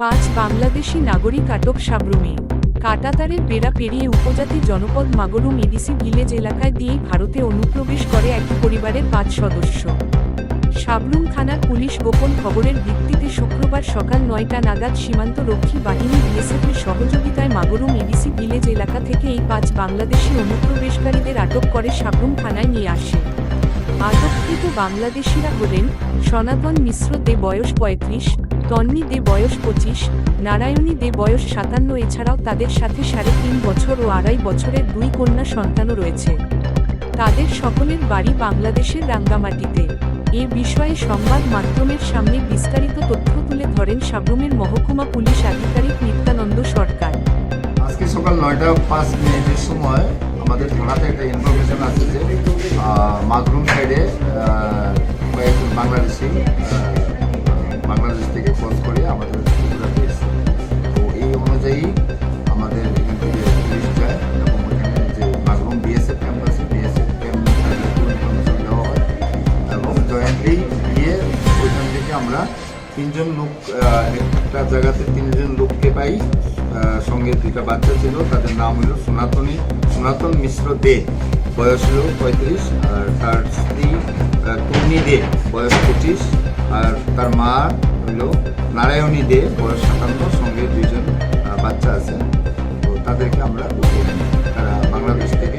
পাঁচ বাংলাদেশি নাগরিক আটক সাবরুমে। কাটাতারের বেড়া পেরিয়ে উপজাতি জনপদ মাগরুম ইডিসি ভিলেজ এলাকায় দিয়েই ভারতে অনুপ্রবেশ করে একই পরিবারের পাঁচ সদস্য। সাবরুম থানার পুলিশ গোপন খবরের ভিত্তিতে শুক্রবার সকাল নয়টা নাগাদ সীমান্ত রক্ষী বাহিনী বিএসএফের সহযোগিতায় মাগরুম ইডিসি ভিলেজ এলাকা থেকে এই পাঁচ বাংলাদেশি অনুপ্রবেশকারীদের আটক করে সাবরুম থানায় নিয়ে আসে। আটককৃত বাংলাদেশিরা হলেন সনাতন মিশ্র দে বয়স পঁয়ত্রিশ তন্নি দে বয়স পঁচিশ, নারায়ণী দে বয়স সাতান্ন, এছাড়াও তাদের সাথে সাড়ে তিন বছর ও আড়াই বছরের দুই কন্যা সন্তানও রয়েছে। তাদের সকলের বাড়ি বাংলাদেশের রাঙ্গামাটিতে। এ বিষয়ে সংবাদ মাধ্যমের সামনে বিস্তারিত তথ্য তুলে ধরেন সাবরুমের মহকুমা পুলিশ আধিকারিক নিত্যানন্দ সরকার। আজকে সকাল নয়টা পাঁচ মিনিটের সময় আমাদের থানাতে একটা ইনফরমেশন আছে যে মাগরুম সাইডে কয়েকজন বাংলাদেশি বাংলাদেশ থেকে ফোন করে আমাদের ত্রিপুরাতে এসেছে তো এই অনুযায়ী আমাদের এখান থেকে পুলিশ যায় এবং ওইখানে যে মাগরুম বিএসএফ ক্যাম্প আছে বিএসএফ ক্যাম্প দেওয়া হয়। এবং জয়েন্টলি গিয়ে ওইখান থেকে আমরা তিনজন লোক একটা জায়গাতে তিনজন লোককে পাই। সঙ্গে দুইটা বাচ্চা ছিল, তাদের নাম হলো সনাতনী, সনাতন মিশ্র দে। বয়স হলো পঁয়ত্রিশ, আর তার স্ত্রী কুন্নি দে, বয়স পঁচিশ। আর তার মা হইল নারায়ণী দে, বয়স সাতান্ন, সঙ্গে দুইজন বাচ্চা আছে। তো তাদেরকে আমরা তারা বাংলাদেশ থেকে